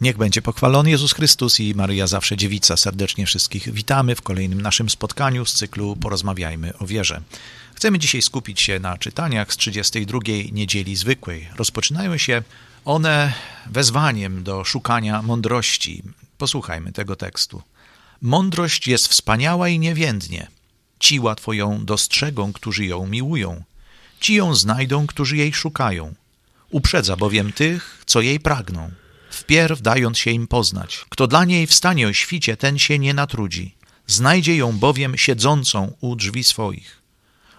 Niech będzie pochwalony Jezus Chrystus i Maryja Zawsze Dziewica. Serdecznie wszystkich witamy w kolejnym naszym spotkaniu z cyklu Porozmawiajmy o wierze. Chcemy dzisiaj skupić się na czytaniach z 32 niedzieli zwykłej. Rozpoczynają się one wezwaniem do szukania mądrości. Posłuchajmy tego tekstu. Mądrość jest wspaniała i niewiędnie. Ci łatwo ją dostrzegą, którzy ją miłują. Ci ją znajdą, którzy jej szukają. Uprzedza bowiem tych, co jej pragną wpierw dając się im poznać. Kto dla niej wstanie o świcie, ten się nie natrudzi. Znajdzie ją bowiem siedzącą u drzwi swoich.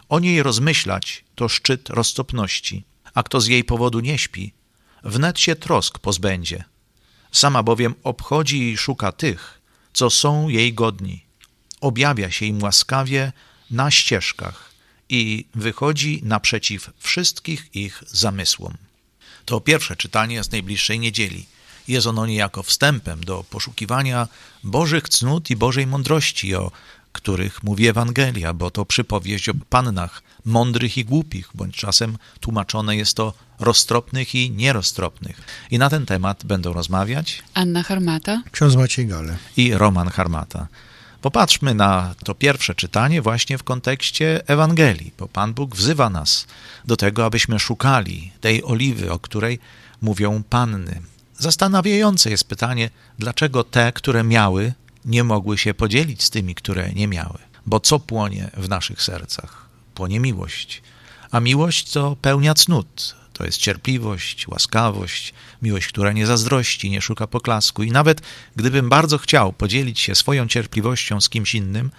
O niej rozmyślać to szczyt roztopności, a kto z jej powodu nie śpi, wnet się trosk pozbędzie. Sama bowiem obchodzi i szuka tych, co są jej godni. Objawia się im łaskawie na ścieżkach i wychodzi naprzeciw wszystkich ich zamysłom. To pierwsze czytanie z najbliższej niedzieli. Jest ono niejako wstępem do poszukiwania Bożych cnót i Bożej mądrości, o których mówi Ewangelia, bo to przypowieść o pannach mądrych i głupich, bądź czasem tłumaczone jest to roztropnych i nieroztropnych. I na ten temat będą rozmawiać Anna Harmata, ksiądz Maciej Gale i Roman Harmata. Popatrzmy na to pierwsze czytanie właśnie w kontekście Ewangelii, bo Pan Bóg wzywa nas do tego, abyśmy szukali tej oliwy, o której mówią panny. Zastanawiające jest pytanie, dlaczego te, które miały, nie mogły się podzielić z tymi, które nie miały. Bo co płonie w naszych sercach? Płonie miłość. A miłość to pełnia cnót. To jest cierpliwość, łaskawość, miłość, która nie zazdrości, nie szuka poklasku. I nawet gdybym bardzo chciał podzielić się swoją cierpliwością z kimś innym,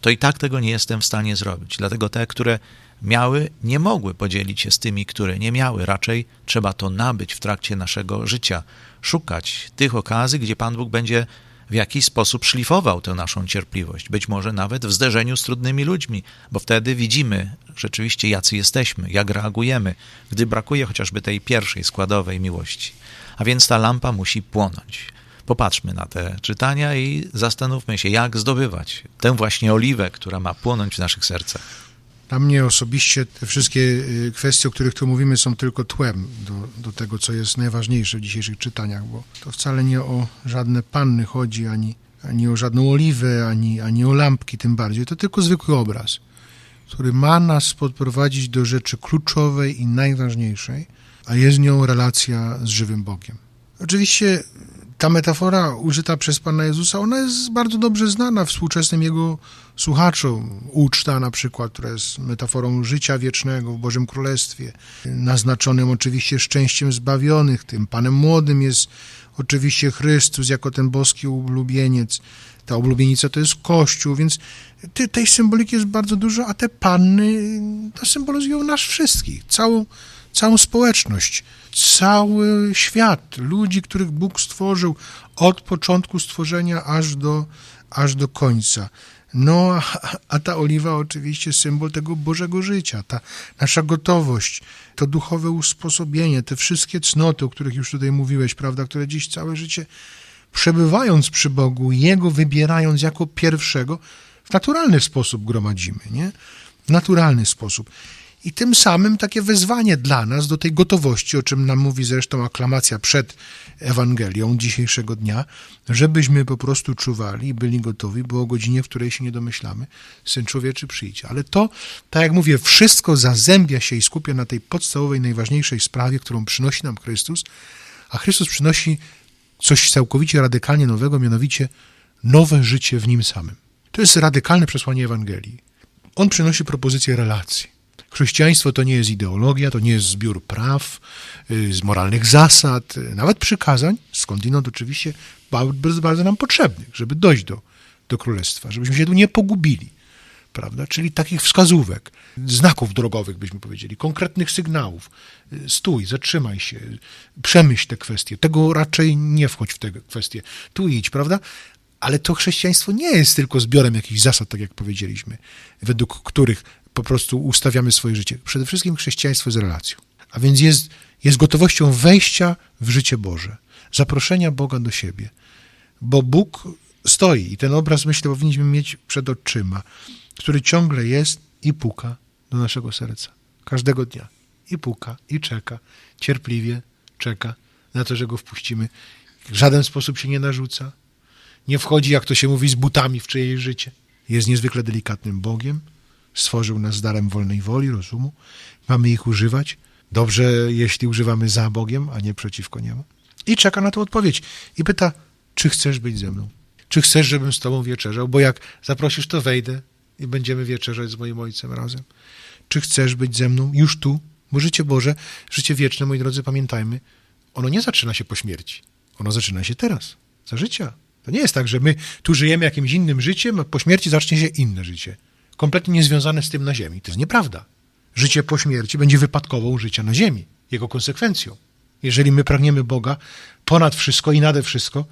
to i tak tego nie jestem w stanie zrobić. Dlatego te, które miały, nie mogły podzielić się z tymi, które nie miały. Raczej trzeba to nabyć w trakcie naszego życia, szukać tych okazji, gdzie Pan Bóg będzie w jakiś sposób szlifował tę naszą cierpliwość, być może nawet w zderzeniu z trudnymi ludźmi, bo wtedy widzimy rzeczywiście, jacy jesteśmy, jak reagujemy, gdy brakuje chociażby tej pierwszej składowej miłości. A więc ta lampa musi płonąć. Popatrzmy na te czytania i zastanówmy się, jak zdobywać tę właśnie oliwę, która ma płonąć w naszych sercach. Dla mnie osobiście te wszystkie y, kwestie, o których tu mówimy, są tylko tłem do, do tego, co jest najważniejsze w dzisiejszych czytaniach, bo to wcale nie o żadne panny chodzi, ani, ani o żadną oliwę, ani, ani o lampki tym bardziej. To tylko zwykły obraz, który ma nas podprowadzić do rzeczy kluczowej i najważniejszej, a jest nią relacja z żywym Bogiem. Oczywiście ta metafora użyta przez Pana Jezusa, ona jest bardzo dobrze znana współczesnym Jego słuchaczom. Uczta na przykład, która jest metaforą życia wiecznego w Bożym Królestwie, naznaczonym oczywiście szczęściem zbawionych. Tym Panem Młodym jest oczywiście Chrystus jako ten boski ulubieniec. Ta oblubienica to jest Kościół, więc ty, tej symboliki jest bardzo dużo, a te panny to symbolizują nas wszystkich, całą, całą społeczność cały świat, ludzi, których Bóg stworzył od początku stworzenia aż do, aż do końca. No, a, ta oliwa oczywiście symbol tego Bożego życia, ta nasza gotowość, to duchowe usposobienie, te wszystkie cnoty, o których już tutaj mówiłeś, prawda, które dziś całe życie przebywając przy Bogu, Jego wybierając jako pierwszego, w naturalny sposób gromadzimy, nie? W naturalny sposób i tym samym takie wezwanie dla nas do tej gotowości, o czym nam mówi zresztą aklamacja przed Ewangelią dzisiejszego dnia, żebyśmy po prostu czuwali i byli gotowi, bo o godzinie, w której się nie domyślamy, Syn Człowieczy przyjdzie. Ale to, tak jak mówię, wszystko zazębia się i skupia na tej podstawowej, najważniejszej sprawie, którą przynosi nam Chrystus, a Chrystus przynosi coś całkowicie radykalnie nowego, mianowicie nowe życie w Nim samym. To jest radykalne przesłanie Ewangelii. On przynosi propozycję relacji Chrześcijaństwo to nie jest ideologia, to nie jest zbiór praw, y, z moralnych zasad, y, nawet przykazań, skądinąd oczywiście bardzo, bardzo nam potrzebnych, żeby dojść do, do królestwa, żebyśmy się tu nie pogubili, prawda? Czyli takich wskazówek, znaków drogowych, byśmy powiedzieli, konkretnych sygnałów. Y, stój, zatrzymaj się, przemyśl te kwestie. Tego raczej nie wchodź w te kwestie. Tu idź, prawda? Ale to chrześcijaństwo nie jest tylko zbiorem jakichś zasad, tak jak powiedzieliśmy, według których po prostu ustawiamy swoje życie. Przede wszystkim chrześcijaństwo jest relacją, a więc jest, jest gotowością wejścia w życie Boże, zaproszenia Boga do siebie, bo Bóg stoi i ten obraz, myślę, powinniśmy mieć przed oczyma, który ciągle jest i puka do naszego serca. Każdego dnia. I puka, i czeka, cierpliwie czeka na to, że go wpuścimy. w żaden sposób się nie narzuca, nie wchodzi, jak to się mówi, z butami w czyjeś życie. Jest niezwykle delikatnym Bogiem, stworzył nas darem wolnej woli, rozumu. Mamy ich używać. Dobrze, jeśli używamy za Bogiem, a nie przeciwko Niemu. I czeka na tę odpowiedź. I pyta, czy chcesz być ze mną? Czy chcesz, żebym z tobą wieczerzał? Bo jak zaprosisz, to wejdę i będziemy wieczerzać z moim ojcem razem. Czy chcesz być ze mną już tu? Bo życie Boże, życie wieczne, moi drodzy, pamiętajmy, ono nie zaczyna się po śmierci. Ono zaczyna się teraz, za życia. To nie jest tak, że my tu żyjemy jakimś innym życiem, a po śmierci zacznie się inne życie. Kompletnie niezwiązane z tym na ziemi. To jest nieprawda. Życie po śmierci będzie wypadkową życia na ziemi, jego konsekwencją. Jeżeli my pragniemy Boga ponad wszystko i nade wszystko,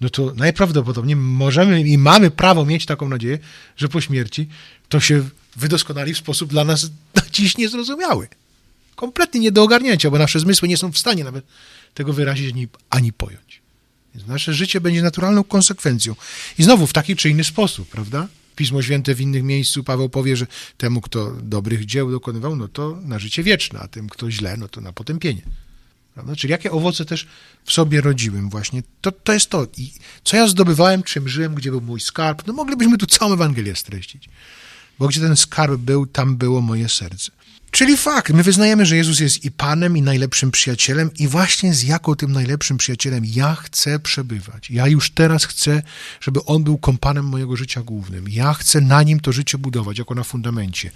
no to najprawdopodobniej możemy i mamy prawo mieć taką nadzieję, że po śmierci to się wydoskonali w sposób dla nas na dziś niezrozumiały. Kompletnie nie do ogarnięcia, bo nasze zmysły nie są w stanie nawet tego wyrazić ani, ani pojąć. Więc nasze życie będzie naturalną konsekwencją. I znowu w taki czy inny sposób, prawda? Pismo Święte w innych miejscu Paweł powie, że temu, kto dobrych dzieł dokonywał, no to na życie wieczne, a tym, kto źle, no to na potępienie. Prawda? Czyli jakie owoce też w sobie rodziłem właśnie. To, to jest to. I co ja zdobywałem, czym żyłem, gdzie był mój skarb. No moglibyśmy tu całą Ewangelię streścić. Bo gdzie ten skarb był, tam było moje serce. Czyli fakt, my wyznajemy, że Jezus jest i Panem, i najlepszym przyjacielem, i właśnie z jako tym najlepszym przyjacielem ja chcę przebywać. Ja już teraz chcę, żeby On był kompanem mojego życia głównym. Ja chcę na Nim to życie budować, jako na fundamencie,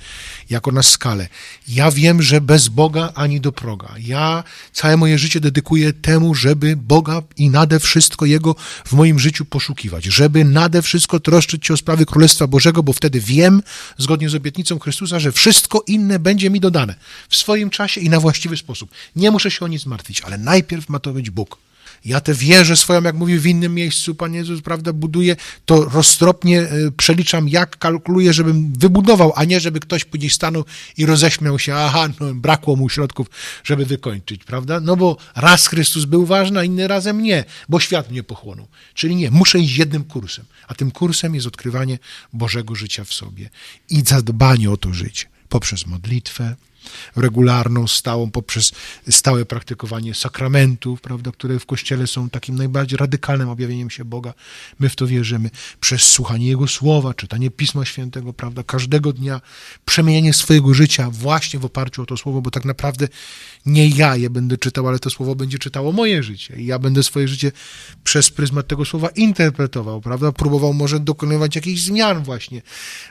jako na skalę. Ja wiem, że bez Boga ani do proga. Ja całe moje życie dedykuję temu, żeby Boga i nade wszystko Jego w moim życiu poszukiwać. Żeby nade wszystko troszczyć się o sprawy Królestwa Bożego, bo wtedy wiem, zgodnie z obietnicą Chrystusa, że wszystko inne będzie mi dodane w swoim czasie i na właściwy sposób. Nie muszę się o nic martwić, ale najpierw ma to być Bóg. Ja tę wieżę swoją, jak mówił w innym miejscu Pan Jezus, prawda, buduję, to roztropnie e, przeliczam, jak kalkuluję, żebym wybudował, a nie żeby ktoś gdzieś stanął i roześmiał się, aha, no, brakło mu środków, żeby wykończyć, prawda? No bo raz Chrystus był ważny, a inny razem nie, bo świat mnie pochłonął. Czyli nie, muszę iść jednym kursem, a tym kursem jest odkrywanie Bożego życia w sobie i zadbanie o to życie poprzez modlitwę, regularną, stałą, poprzez stałe praktykowanie sakramentów, prawda, które w Kościele są takim najbardziej radykalnym objawieniem się Boga. My w to wierzymy. Przez słuchanie Jego Słowa, czytanie Pisma Świętego, prawda, każdego dnia przemienianie swojego życia właśnie w oparciu o to Słowo, bo tak naprawdę nie ja je będę czytał, ale to Słowo będzie czytało moje życie i ja będę swoje życie przez pryzmat tego Słowa interpretował, prawda, próbował może dokonywać jakichś zmian właśnie,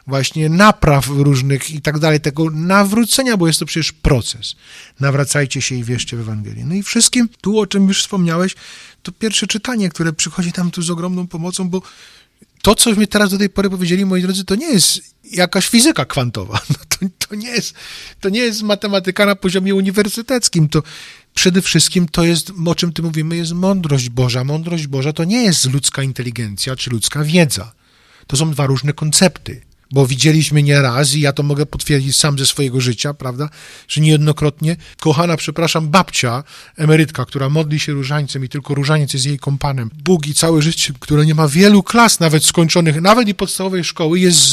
właśnie napraw różnych i tak dalej, tego nawrócenia, bo jest to przecież proces. Nawracajcie się i wierzcie w Ewangelię. No i wszystkim, tu o czym już wspomniałeś, to pierwsze czytanie, które przychodzi tam tu z ogromną pomocą, bo to, co my teraz do tej pory powiedzieli, moi drodzy, to nie jest jakaś fizyka kwantowa. No to, to, nie jest, to nie jest matematyka na poziomie uniwersyteckim. To przede wszystkim to jest, o czym ty mówimy, jest mądrość Boża. Mądrość Boża to nie jest ludzka inteligencja czy ludzka wiedza. To są dwa różne koncepty. Bo widzieliśmy nieraz, i ja to mogę potwierdzić sam ze swojego życia, prawda, że niejednokrotnie kochana, przepraszam, babcia, emerytka, która modli się różańcem i tylko różaniec jest jej kompanem, Bóg i całe życie, które nie ma wielu klas nawet skończonych, nawet i podstawowej szkoły, jest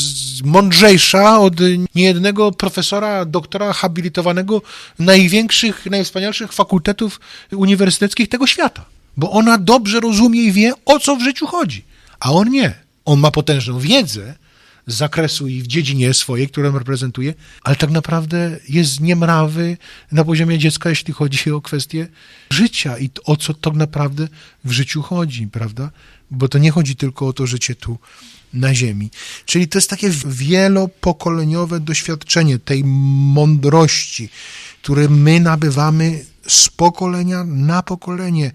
mądrzejsza od niejednego profesora, doktora habilitowanego największych, najwspanialszych fakultetów uniwersyteckich tego świata. Bo ona dobrze rozumie i wie, o co w życiu chodzi. A on nie. On ma potężną wiedzę, z zakresu i w dziedzinie swojej, którą reprezentuje, ale tak naprawdę jest niemrawy na poziomie dziecka, jeśli chodzi o kwestię życia i o co tak naprawdę w życiu chodzi, prawda? Bo to nie chodzi tylko o to życie tu na ziemi. Czyli to jest takie wielopokoleniowe doświadczenie tej mądrości, które my nabywamy z pokolenia na pokolenie.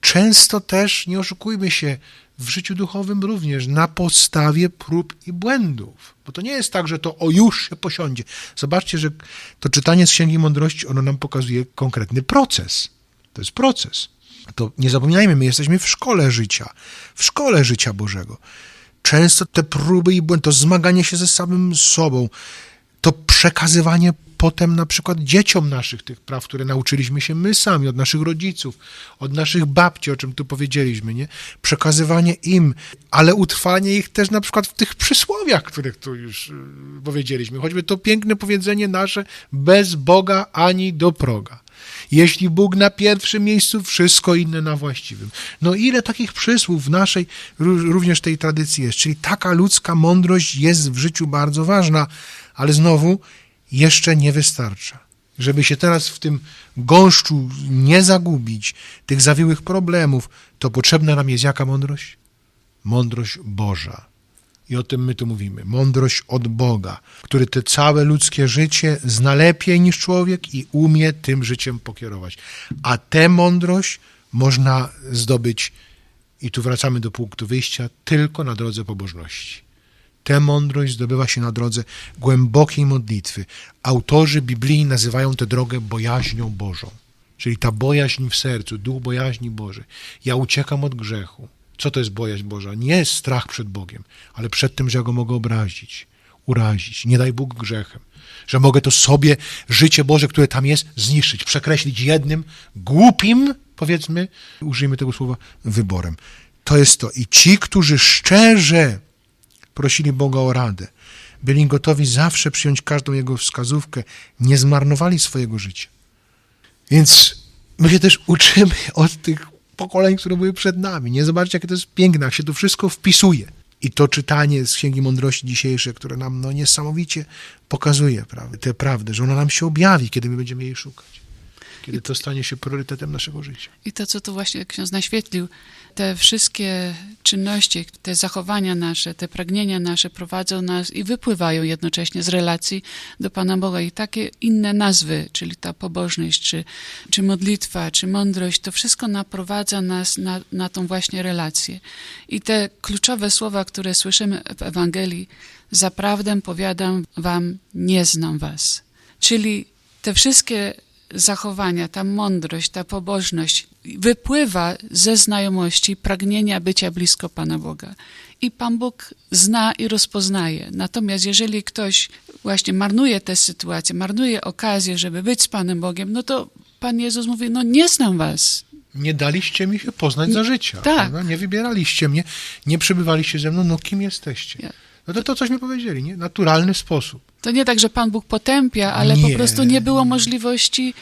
Często też, nie oszukujmy się, w życiu duchowym również na podstawie prób i błędów. Bo to nie jest tak, że to o już się posiądzie. Zobaczcie, że to czytanie z Księgi Mądrości, ono nam pokazuje konkretny proces. To jest proces. To nie zapominajmy, my jesteśmy w szkole życia, w szkole życia Bożego. Często te próby i błędy, to zmaganie się ze samym sobą, to przekazywanie potem na przykład dzieciom naszych tych praw, które nauczyliśmy się my sami, od naszych rodziców, od naszych babci, o czym tu powiedzieliśmy, nie? Przekazywanie im, ale utrwanie ich też na przykład w tych przysłowiach, których tu już powiedzieliśmy. Choćby to piękne powiedzenie nasze, bez Boga ani do proga. Jeśli Bóg na pierwszym miejscu, wszystko inne na właściwym. No ile takich przysłów w naszej, ró- również tej tradycji jest. Czyli taka ludzka mądrość jest w życiu bardzo ważna, ale znowu jeszcze nie wystarcza. Żeby się teraz w tym gąszczu nie zagubić, tych zawiłych problemów, to potrzebna nam jest jaka mądrość? Mądrość Boża. I o tym my tu mówimy. Mądrość od Boga, który te całe ludzkie życie zna lepiej niż człowiek i umie tym życiem pokierować. A tę mądrość można zdobyć, i tu wracamy do punktu wyjścia, tylko na drodze pobożności. Tę mądrość zdobywa się na drodze głębokiej modlitwy. Autorzy Biblii nazywają tę drogę bojaźnią Bożą. Czyli ta bojaźń w sercu, duch bojaźni Bożej. Ja uciekam od grzechu. Co to jest bojaźń Boża? Nie strach przed Bogiem, ale przed tym, że ja go mogę obrazić, urazić, nie daj Bóg grzechem. Że mogę to sobie, życie Boże, które tam jest, zniszczyć, przekreślić jednym głupim, powiedzmy, użyjmy tego słowa, wyborem. To jest to. I ci, którzy szczerze prosili Boga o radę, byli gotowi zawsze przyjąć każdą Jego wskazówkę, nie zmarnowali swojego życia. Więc my się też uczymy od tych pokoleń, które były przed nami. Nie zobaczcie, jakie to jest piękne, jak się to wszystko wpisuje. I to czytanie z Księgi Mądrości dzisiejsze, które nam no, niesamowicie pokazuje prawdę, tę prawdę, że ona nam się objawi, kiedy my będziemy jej szukać. Kiedy to stanie się priorytetem naszego życia. I to, co tu właśnie ksiądz naświetlił, te wszystkie czynności, te zachowania nasze, te pragnienia nasze prowadzą nas i wypływają jednocześnie z relacji do Pana Boga. I takie inne nazwy, czyli ta pobożność, czy, czy modlitwa, czy mądrość, to wszystko naprowadza nas na, na tą właśnie relację. I te kluczowe słowa, które słyszymy w Ewangelii, zaprawdę powiadam wam, nie znam was. Czyli te wszystkie zachowania, ta mądrość, ta pobożność wypływa ze znajomości, pragnienia bycia blisko Pana Boga. I Pan Bóg zna i rozpoznaje. Natomiast jeżeli ktoś właśnie marnuje tę sytuację, marnuje okazję, żeby być z Panem Bogiem, no to Pan Jezus mówi, no nie znam was. Nie daliście mi się poznać za życia. Tak. prawda? Nie wybieraliście mnie, nie przybywaliście ze mną, no kim jesteście? No to to coś mi powiedzieli, nie? Naturalny sposób. To nie tak, że Pan Bóg potępia, ale Nie. po prostu nie było możliwości,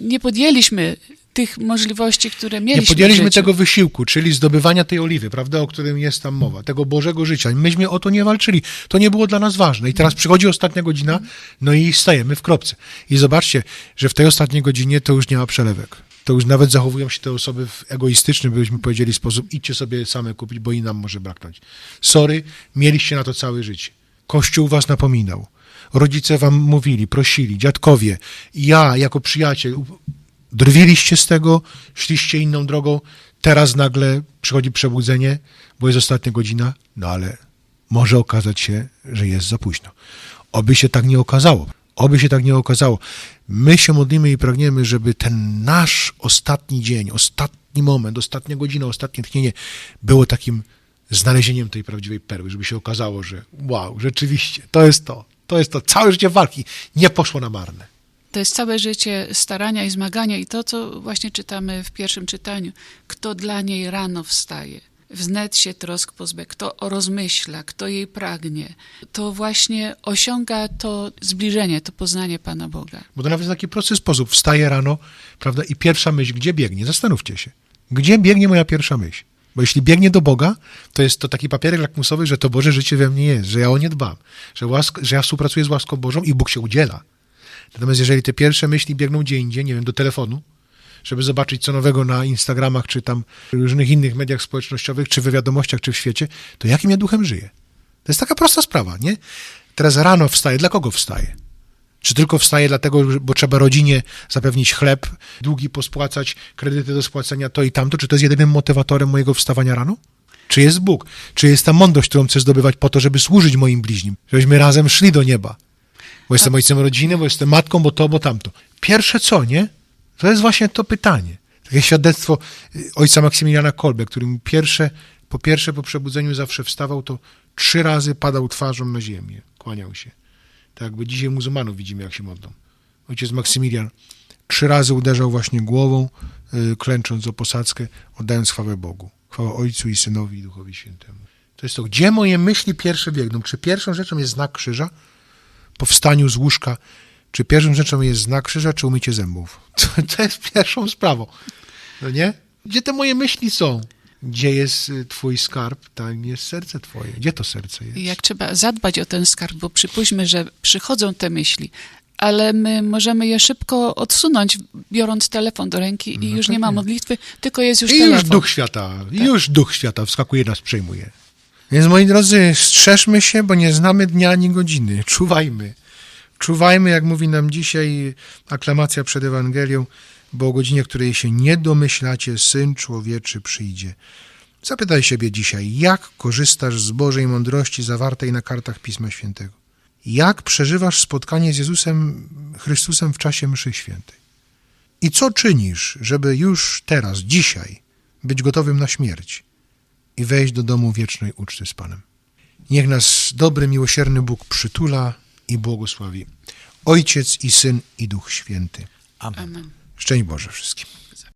nie podjęliśmy tych możliwości, które mieliśmy. Nie podjęliśmy tego wysiłku, czyli zdobywania tej oliwy, prawda, o którym jest tam mowa, tego Bożego życia. Myśmy o to nie walczyli. To nie było dla nas ważne. I teraz przychodzi ostatnia godzina, no i stajemy w kropce. I zobaczcie, że w tej ostatniej godzinie to już nie ma przelewek. To już nawet zachowują się te osoby w egoistyczny, byśmy powiedzieli, sposób. Idźcie sobie same kupić, bo i nam może braknąć. Sorry, mieliście na to całe życie. Kościół was napominał. Rodzice wam mówili, prosili, dziadkowie. Ja, jako przyjaciel, drwiliście z tego, szliście inną drogą, teraz nagle przychodzi przebudzenie, bo jest ostatnia godzina, no ale może okazać się, że jest za późno. Oby się tak nie okazało. Oby się tak nie okazało. My się modlimy i pragniemy, żeby ten nasz ostatni dzień, ostatni moment, ostatnia godzina, ostatnie tchnienie było takim znalezieniem tej prawdziwej perły, żeby się okazało, że wow, rzeczywiście, to jest to. To jest to. Całe życie walki nie poszło na marne. To jest całe życie starania i zmagania i to, co właśnie czytamy w pierwszym czytaniu. Kto dla niej rano wstaje, wznet się trosk pozbędzie, kto rozmyśla, kto jej pragnie, to właśnie osiąga to zbliżenie, to poznanie Pana Boga. Bo to nawet w taki prosty sposób. Wstaje rano, prawda, i pierwsza myśl, gdzie biegnie? Zastanówcie się. Gdzie biegnie moja pierwsza myśl? Bo jeśli biegnie do Boga, to jest to taki papierek lakmusowy, że to Boże życie we mnie jest, że ja o nie dbam, że, łask, że ja współpracuję z łaską Bożą i Bóg się udziela. Natomiast jeżeli te pierwsze myśli biegną gdzie indziej, nie wiem, do telefonu, żeby zobaczyć co nowego na Instagramach, czy tam różnych innych mediach społecznościowych, czy w wiadomościach, czy w świecie, to jakim ja duchem żyję? To jest taka prosta sprawa, nie? Teraz rano wstaję. Dla kogo wstaję? Czy tylko wstaję dlatego, bo trzeba rodzinie zapewnić chleb, długi pospłacać, kredyty do spłacenia, to i tamto? Czy to jest jedynym motywatorem mojego wstawania rano? Czy jest Bóg? Czy jest ta mądrość, którą chcę zdobywać po to, żeby służyć moim bliźnim? Żebyśmy razem szli do nieba. Bo jestem ojcem rodziny, bo jestem matką, bo to, bo tamto. Pierwsze co, nie? To jest właśnie to pytanie. Takie świadectwo y, ojca Maksymiliana Kolbe, który mi pierwsze, po pierwsze po przebudzeniu zawsze wstawał, to trzy razy padał twarzą na ziemię, kłaniał się. Tak jakby dzisiaj muzułmanów widzimy, jak się modlą. Ojciec Maksymilian trzy razy uderzał właśnie głową, y, klęcząc o posadzkę, oddając chwałę Bogu. Chwała Ojcu i Synowi i Duchowi Świętemu. To jest to, gdzie moje myśli pierwsze biegną. Czy pierwszą rzeczą jest znak krzyża? Po wstaniu z łóżka Czy pierwszą rzeczą jest znak krzyża, czy umycie zębów? To, to jest pierwszą sprawą. No nie? Gdzie te moje myśli są? Gdzie jest y, twój skarb, tam jest serce twoje. Gdzie to serce jest? I jak trzeba zadbać o ten skarb, bo przypuśćmy, że przychodzą te myśli, ale my możemy je szybko odsunąć, biorąc telefon do ręki i No już tak nie ma modlitwy, tylko jest już I telefon. już Duch Świata, już Duch Świata wskakuje nas, przejmuje. Więc moi drodzy, strzeżmy się, bo nie znamy dnia ani godziny. Czuwajmy. Czuwajmy, jak mówi nam dzisiaj aklamacja przed Ewangelią, bo o godzinie, której się nie domyślacie, Syn Człowieczy przyjdzie. Zapytaj siebie dzisiaj, jak korzystasz z Bożej mądrości zawartej na kartach Pisma Świętego? Jak przeżywasz spotkanie z Jezusem Chrystusem w czasie mszy świętej? I co czynisz, żeby już teraz, dzisiaj, być gotowym na śmierć i wejść do domu wiecznej uczty z Panem? Niech nas dobry, miłosierny Bóg przytula i błogosławi. Ojciec i Syn i Duch Święty. Amen. Amen. Szczęść Boże wszystkim.